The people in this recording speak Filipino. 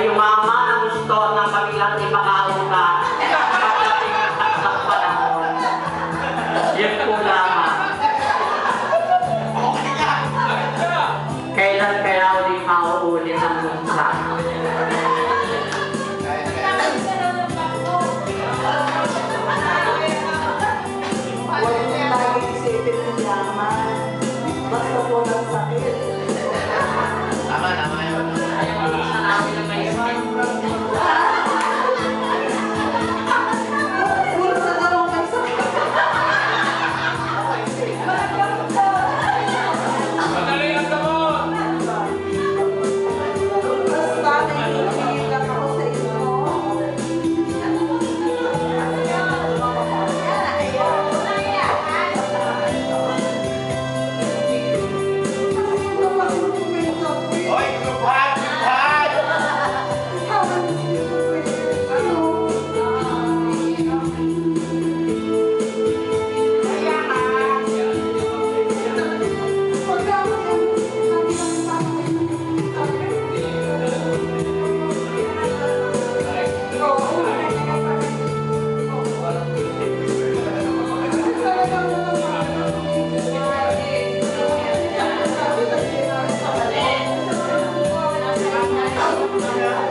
ay umama ng gusto ng kanilang ipakauta pagdating ng tatlong panahon. Yan po lamang. Kailan kaya ulit mauulit ang Hallelujah.